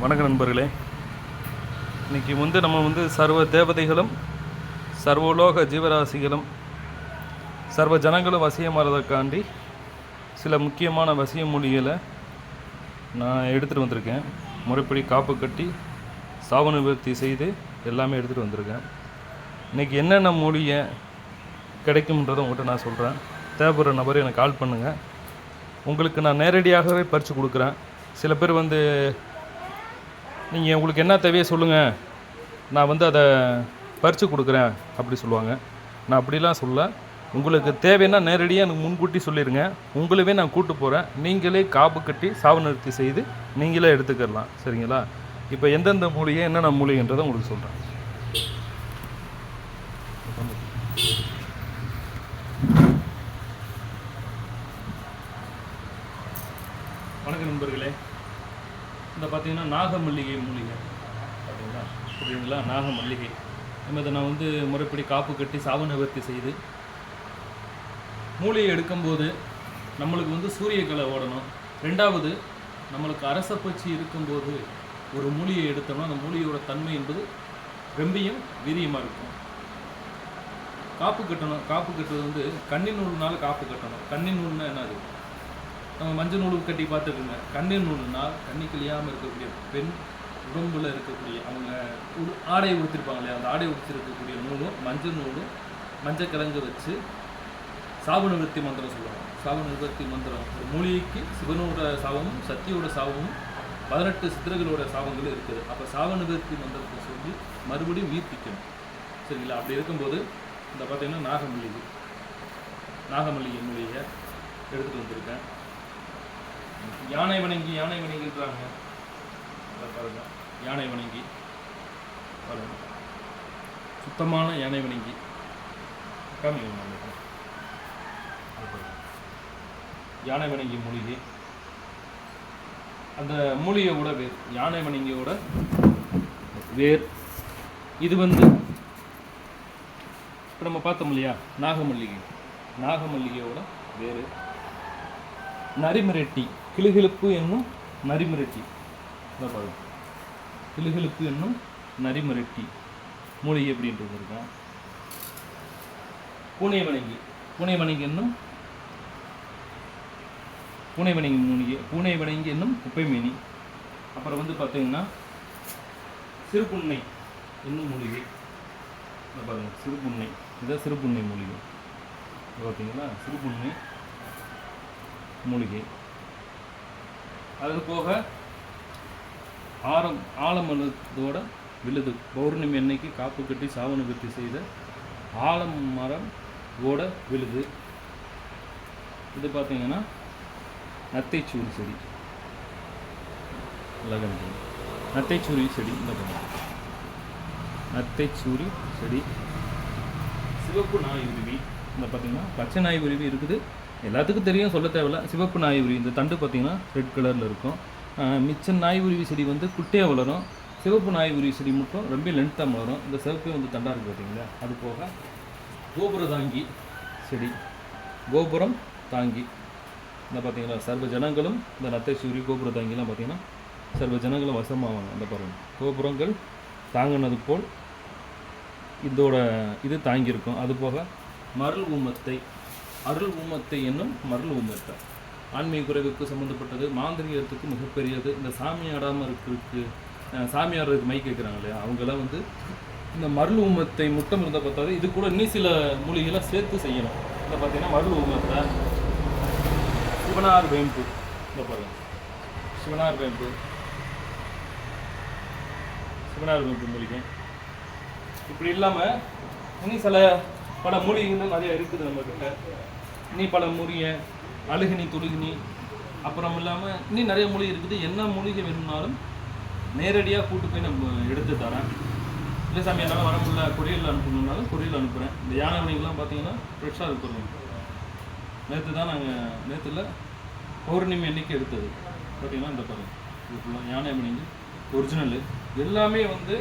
வணக்க நண்பர்களே. இன்றைக்கி வந்து நம்ம வந்து சர்வ தேவதைகளும் சர்வலோக ஜீவராசிகளும் சர்வ ஜனங்களும் வசியமாறதற்காண்டி சில முக்கியமான வசிய மொழிகளை நான் எடுத்துகிட்டு வந்திருக்கேன். முறைப்படி காப்பு கட்டி சாவு நிவர்த்தி செய்து எல்லாமே எடுத்துகிட்டு வந்திருக்கேன். இன்றைக்கி என்னென்ன மொழியை கிடைக்கும்ன்றதை உங்கள்கிட்ட நான் சொல்கிறேன் தேவைப்படுற நபர் எனக்கு கால் பண்ணுங்கள் உங்களுக்கு நான் நேரடியாகவே பறித்து கொடுக்குறேன். சில பேர் வந்து நீங்கள் உங்களுக்கு என்ன தேவையோ சொல்லுங்கள் நான் வந்து அதை பறித்து கொடுக்குறேன் அப்படி சொல்லுவாங்க. நான் அப்படிலாம் சொல்ல உங்களுக்கு தேவைன்னா நேரடியாக எனக்கு முன்கூட்டி சொல்லிடுங்க உங்களவே நான் கூட்டு போகிறேன் நீங்களே காப்பு கட்டி சாவு நிறுத்தி செய்து நீங்களே எடுத்துக்கிடலாம் சரிங்களா? இப்போ எந்தெந்த மூலிகை என்னென்ன மூலிகைன்றதை உங்களுக்கு சொல்கிறேன் வணக்கம் நண்பர்களே இந்த பார்த்திங்கன்னா நாகமல்லிகை மூலிகை. பார்த்தீங்களா? புரியுதுங்களா? நாகமல்லிகை. நம்ம இதை நான் வந்து முறைப்படி காப்பு கட்டி சாவு நிவர்த்தி செய்து மூலிகை எடுக்கும்போது நம்மளுக்கு வந்து சூரியக்கலை ஓடணும். ரெண்டாவது நம்மளுக்கு அரசப்பச்சி இருக்கும்போது ஒரு மூலிகை எடுத்தோம்னா அந்த மூலிகையோட தன்மை என்பது ரொம்பியும் வீரியமாக இருக்கும். காப்பு கட்டணும் காப்பு கட்டுறது வந்து கண்ணின் நூல்னால காப்பு கட்டணும். கண்ணின் நூல்னா என்னது? நம்ம மஞ்சள் நூல் கட்டி பார்த்துக்கோங்க. கண்ணீர் நூல்னால் கண்ணி கிளியாமல் இருக்கக்கூடிய பெண் உடம்பில் இருக்கக்கூடிய அவங்க உடு ஆடை உடுத்திருப்பாங்க இல்லையா? அந்த ஆடை உடுத்திருக்கக்கூடிய நூலும் மஞ்சள் நூலும் மஞ்சள் கிழங்கு வச்சு சாப நிவர்த்தி மந்திரம் சொல்லுவாங்க. சாப நிவர்த்தி மந்திரம். ஒரு மூலிகைக்கு சிவனோட சாபமும் சக்தியோட சாபமும் பதினெட்டு சித்திரங்களோட சாபங்களும் இருக்குது. அப்போ சாப நிவர்த்தி மந்திரத்தை சொல்லி மறுபடியும் உயிர்ப்பிக்கணும் சரிங்களா? அப்படி இருக்கும்போது இந்த பார்த்தீங்கன்னா நாகமல்லிகை நாகமல்லிகை மூலிகை எடுத்துகிட்டு வந்திருக்கேன். யானை வணங்கி யானை வணங்கின்றாங்க. பாருங்க. யானை வணங்கி. பாருங்க. சுத்தமான யானை வணங்கி. காமிங்க யானை வணங்கி மூலிகை. அந்த மூலிகையோட வேர் யானை வணங்கியோட வேர். இது வந்து இப்போ நம்ம பார்த்தோம் இல்லையா? நாகமல்லிகை. நாகமல்லிகையோட வேறு நரிமிரட்டி கிளுகிழுப்பு என்னும் நரிமிரட்டி. இதை பாருங்க. கிளுகிழுப்பு என்னும் நரிமிரட்டி. மூலிகை அப்படின்றது இருக்கும் பூனை வணங்கி பூனை வணங்கி என்னும் பூனை வணங்கி மூலிகை. பூனை வணங்கி என்னும் குப்பைமேனி அப்புறம் வந்து பார்த்தீங்கன்னா சிறுபுண்ணை என்னும் மூலிகை. இதை பாருங்க சிறுபுன்னை இதான் சிறுபுண்ணை மூலிகை. பார்த்தீங்களா சிறுபுண்ணை மூலிகை. அது போக ஆரம் ஆலமரத்தோட விழுது. பௌர்ணமி அன்னைக்கு காப்பு கட்டி சாவண கட்டி செய்த ஆலம் மரம் ஓட விழுது. இது பார்த்தீங்கன்னா நத்தைச்சூரி செடி. லகன் நத்தைச்சூரி செடி இந்த பாருங்க. நத்தைச்சூரி செடி. சிவப்பு நாய் உருவி. இந்த பார்த்தீங்கன்னா பச்சை நாய் உருவி இருக்குது. எல்லாத்துக்கும் தெரியும் சொல்ல தேவையில்ல. சிவப்பு நாய் உருவி இந்த தண்டு பார்த்திங்கன்னா ரெட் கலரில் இருக்கும். மிச்ச நாய் உருவி செடி வந்து குட்டையாக வளரும். சிவப்பு நாய் உருவி செடி மட்டும் ரொம்ப லென்த்தாக வளரும் இந்த சிவப்பே வந்து தண்டாக இருக்குது பார்த்தீங்களா? அது போக கோபுர தாங்கி செடி. கோபுரம் தாங்கி. இந்த பார்த்தீங்களா சர்வ ஜனங்களும் இந்த நத்தை சூரிய கோபுர தாங்கிலாம் பார்த்தீங்கன்னா சர்வ ஜனங்களும் வசமாவாங்க அந்த பருவம் கோபுரங்கள் தாங்கினது போல் இதோட இது தாங்கியிருக்கும். அது போக மருள் உமத்தை அருள் ஊமத்தை என்னும் மருள் ஊமத்தை ஆன்மீக குறைவுக்கு சம்மந்தப்பட்டது மாந்திரிகத்துக்கு மிகப்பெரியது இந்த சாமி ஆடாமல் இருக்கிறதுக்கு அஹ், மை கேட்குறாங்க இல்லையா? அவங்கெல்லாம் வந்து இந்த மருள் ஊமத்தை முட்டம் இருந்தால் பார்த்தாது இது கூட இன்னும் சில மூலிகைகளை சேர்த்து செய்யணும். இந்த பார்த்தீங்கன்னா மருள் ஊமத்தை சிவனார் வேம்பு. இந்த பாருங்க. சிவனார் வேம்பு. சிவனார் வேம்பு மூலிகை. இப்படி இல்லாமல் இன்னும் சில பல மூலிகைகளும் நிறைய இருக்குது நம்மக்கிட்ட நீ பல மூலிகை அழுகினி துருகினி அப்புறம் இல்லாமல் இன்னும் நிறைய மூலிகை இருக்குது. என்ன மூலிகை வேணும்னாலும் நேரடியாக கூட்டு போய் நம்ம எடுத்து தரேன். இல்லை சாமி என்னால் வர முடியல. கொரியரில் அனுப்பணும்னாலும் கொரியரில் அனுப்புகிறேன் இந்த யானை மணிக்கெலாம் பார்த்தீங்கன்னா ஃப்ரெஷ்ஷாக இருக்கும் நேற்று தான் நாங்கள் நேற்றுல பௌர்ணமி அன்னைக்கு எடுத்தது. பார்த்தீங்கன்னா இந்த பாருங்க. இது ஃபுல்லாக யானை மணிங்க ஒரிஜினலு எல்லாமே வந்து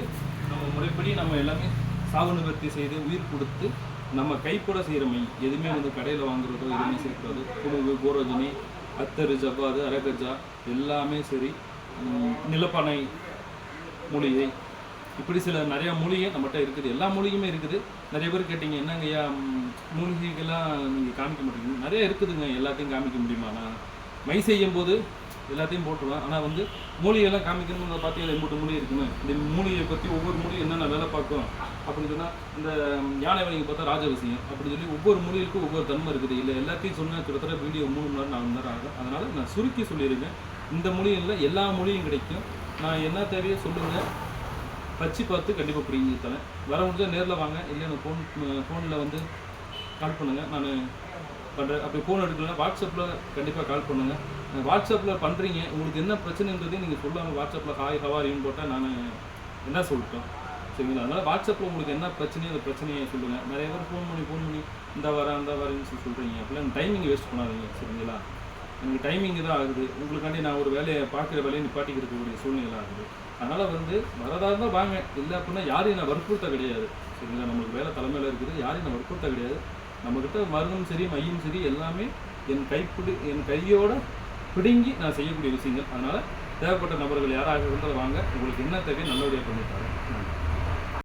நம்ம முறைப்படி நம்ம எல்லாமே சாவு நிவர்த்தி செய்து உயிர் கொடுத்து நம்ம கைப்பட செய்கிற மை எதுவுமே வந்து கடையில் வாங்குறதோ எதுவுமே சேர்க்காது. புழுவு கோரோஜனி அத்தரு ஜவ்வாது அரகஜா எல்லாமே சரி. நிலப்பானை நிலப்பனை மூலிகை. இப்படி சில நிறையா மூலிகை நம்மகிட்ட இருக்குது. எல்லா மூலிகையுமே இருக்குது. நிறைய பேர் கேட்டீங்க என்னங்கய்யா மூலிகைகள்லாம் நீங்கள் காமிக்க மாட்டேங்குது நிறைய இருக்குதுங்க. எல்லாத்தையும் காமிக்க முடியுமா நான் மை செய்யும் போது எல்லாத்தையும் போட்டுருவேன். ஆனால் வந்து மூலிகையெல்லாம் காமிக்கணும்னு பார்த்தீங்கன்னா மூட்டு மூலிகை இருக்குன்னு இந்த மூலிகையை பற்றி ஒவ்வொரு மூலிகை என்னென்ன வேலை பார்க்கும் அப்படின்னு சொன்னால் இந்த யானை வேலைக்கு பார்த்தா ராஜவசியம் அப்படின்னு சொல்லி ஒவ்வொரு மூலிகைக்கும் ஒவ்வொரு தன்மை இருக்குது. இல்லை எல்லாத்தையும் சொன்னால் கிட்டத்தட்ட வீடியோ மூணு மணி நேரம் நாலு மணி நேரம் ஆகும். அதனால் நான் சுருக்கி சொல்லியிருக்கேன். இந்த மூலிகையில் எல்லா மூலிகையும் கிடைக்கும். நான் என்ன தேவையோ சொல்லுங்கள் வச்சு பார்த்து கண்டிப்பாக பிடிங்கி தரேன். வர முடிஞ்சால் நேரில் வாங்க. இல்லை எனக்கு ஃபோன் ஃபோனில் வந்து கால் பண்ணுங்கள் நான் பண்ணுறேன் அப்படி ஃபோன் எடுக்கலன்னா வாட்ஸ்அப்பில் கண்டிப்பாக கால் பண்ணுங்கள் வாட்ஸ்அப்பில் பண்ணுறீங்க உங்களுக்கு என்ன பிரச்சனைன்றதையும் நீங்கள் சொல்லாமல் வாட்ஸ்அப்பில் ஹாய் ஹவாரின்னு போட்டால் நான் என்ன சொல்லிட்டோம். சரிங்களா? அதனால் வாட்ஸ்அப்பில் உங்களுக்கு என்ன பிரச்சனையோ அந்த பிரச்சனையை சொல்லுங்கள் நிறைய பேர் ஃபோன் பண்ணி ஃபோன் பண்ணி இந்த வரேன் அந்த வரேன்னு சொல்லி சொல்கிறீங்க அப்படிலாம் டைமிங் வேஸ்ட் பண்ணாதீங்க. சரிங்களா? எனக்கு டைமிங் தான் ஆகுது. உங்களுக்காண்டி நான் ஒரு வேலையை பார்க்குற வேலையை நிப்பாட்டிக்கு இருக்கக்கூடிய சூழ்நிலை ஆகுது. அதனால் வந்து வரதா இருந்தால் வாங்க. இல்லை அப்படின்னா யாரையும் நான் வற்புறுத்த கிடையாது. சரிங்களா? நம்மளுக்கு வேலை தலைமையில் இருக்குது. யாரையும் நான் வற்புறுத்த கிடையாது. நம்மக்கிட்ட மருந்தும் சரி மையும் சரி எல்லாமே என் கைப்பிடி என் கையோட பிடுங்கி நான் செய்யக்கூடிய விஷயங்கள். அதனால் தேவைப்பட்ட நபர்கள் யாராக இருந்தாலும் வாங்க. உங்களுக்கு என்ன தேவையோ நல்லபடியாக பண்ணி நன்றி.